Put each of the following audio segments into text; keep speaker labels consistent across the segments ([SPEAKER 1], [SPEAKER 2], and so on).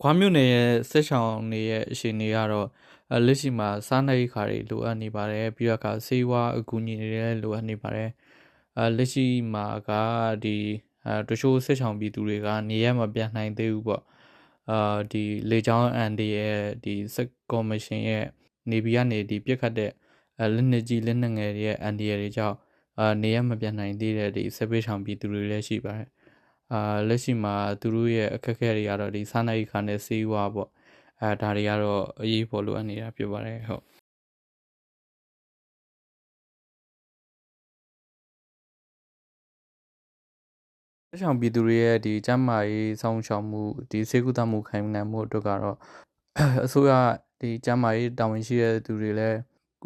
[SPEAKER 1] ခွားမြို့နယ်ရဲ့ဆက်ဆောင်နေရဲ့အရှင်တွေကတော့လက်ရှိမှာစားနပ်ရိက္ခာတွေလိုအပ်နေပါတယ်ပြီးတော့ကဆေးဝါးအကူအညီတွေလည်းလိုအပ်နေပါတယ်အဲလက်ရှိမှာကဒီအဲတချို့ဆက်ဆောင်ပြည်သူတွေကနေရမပြတ်နိုင်သေးဘူးပေါ့အာဒီလေချောင်းအန်ဒီရဲ့ဒီစက်ကော်မရှင်ရဲ့နေပြည်ကနေဒီပြက်ခတ်တဲ့လက်နက်ကြီးလက်နက်ငယ်တွေရဲ့အန်ဒီတွေကြောင့်အာနေရမပြတ်နိုင်သေးတဲ့ဒီစပစ်ဆောင်ပြည်သူတွေလည်းရှိပါတယ် အာလက်ရှိမှာသူတို့ရဲ့အခက်အခဲတွေကတော့ဒီစားနပ်ရိက္ခာနဲ့ဆေးဝါးပေါ့အဲဒါတွေကတော့အရေးပေါ်လိုအပ်နေတာဖြစ်ပါတယ်ဟုတ်တချောင်ပြည်သူတွေရဲ့ဒီကျန်းမာရေးစောင့်ရှောက်မှုဒီစေကုသမှုခိုင်နိုင်မှုအတွက်ကတော့အစိုးရဒီကျန်းမာရေးတာဝန်ရှိတဲ့သူတွေလည်း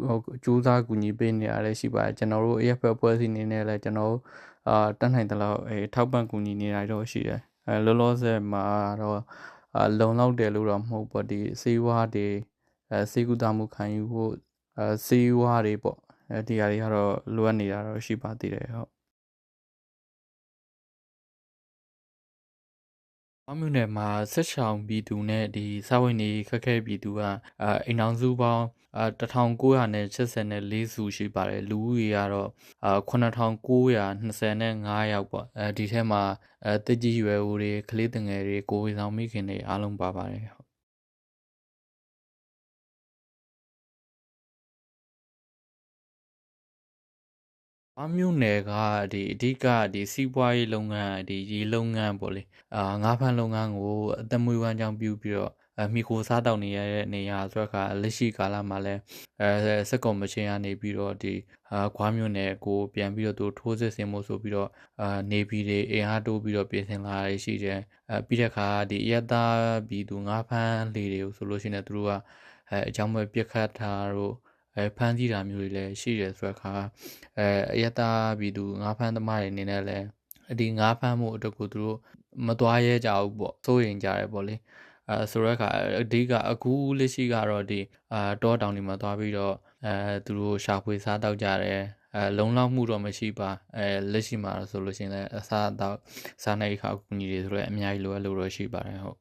[SPEAKER 1] ဟိုကြိုးစားကူညီပေးနေရလဲရှိပါတယ်ကျွန်တော်တို့ AFP ဖွဲ့စည်းနေနဲ့လည်းကျွန်တော်တို့အာတက်နိုင်တဲ့လောက်အဲထောက်ပံ့ကူညီနေတာတော့ရှိတယ်အဲလောလောဆယ်မှာတော့အာလုံလောက်တယ်လို့တော့မဟုတ်ပေါ့ဒီစေဝါးတွေအဲစေကူတာမှုခံယူဖို့အဲစေဝါးတွေပေါ့အဲဒီဟာတွေကတော့လိုအပ်နေတာတော့ရှိပါသေးတယ်ဟုတ် အမျိုးနယ်မှာဆက်ဆောင်ပြည်သူနဲ့ဒီစာဝင်နေခက်ခဲပြည်သူကအာအိမ်အောင်စုပေါင်းအာ1984စုရှိပါတယ်လူဦးရေကတော့အာ8925ယောက်ပေါ့အဲဒီထဲမှာအဲတက်ကြီးရွယ်ဦးတွေကလေးငယ်တွေကိုယ်ဆောင်မိခင်တွေအားလုံးပါပါတယ် အမျိုးနယ်ကဒီအဓိကဒီစီးပွားရေးလုပ်ငန်းဒီရေလုပ်ငန်းပေါ့လေအာငါးဖမ်းလုပ်ငန်းကိုအသက်မွေးဝမ်းကြောင်းပြုပြီးတော့အမိခိုစားတောက်နေရတဲ့နေရာဆိုတော့ကလက်ရှိကာလမှာလည်းအဲစက်ကော်မရှင်ကနေပြီးတော့ဒီအာခွားမျိုးနယ်ကိုပြန်ပြီးတော့သူထိုးစစ်ဆင်မှုဆိုပြီးတော့အာနေပြည်တွေအင်အားတိုးပြီးတော့ပြင်ဆင်လာရရှိတယ်အဲပြီးတဲ့အခါဒီအရတာပြည်သူငါးဖမ်းလေတွေကိုဆိုလို့ရှိရင်သူတို့ကအဲအကြောင်းပဲပြက်ခတ်တာတို့ အဲဖမ်းဆီးတာမျိုးတွေလည်းရှိတယ်ဆိုတော့ခါအဲအယတာပြည်သူငါးဖမ်းသမားတွေအနေနဲ့လည်းဒီငါးဖမ်းမှုအတွက်ကိုသူတို့မသွားရဲကြဘူးပေါ့စိုးရင်ကြတယ်ပေါ့လေအဲဆိုတော့ခါအဓိကအခုလက်ရှိကတော့ဒီအာတောတောင်တွေမှာသွားပြီးတော့အဲသူတို့ရှာဖွေစားတောက်ကြတယ်အဲလုံလောက်မှုတော့မရှိပါအဲလက်ရှိမှာဆိုလို့ရှိရင်လည်းအစားအသောက်စားနေခါအကူအညီတွေဆိုတော့အများကြီးလိုအပ်လို့တော့ရှိပါတယ်ဟုတ်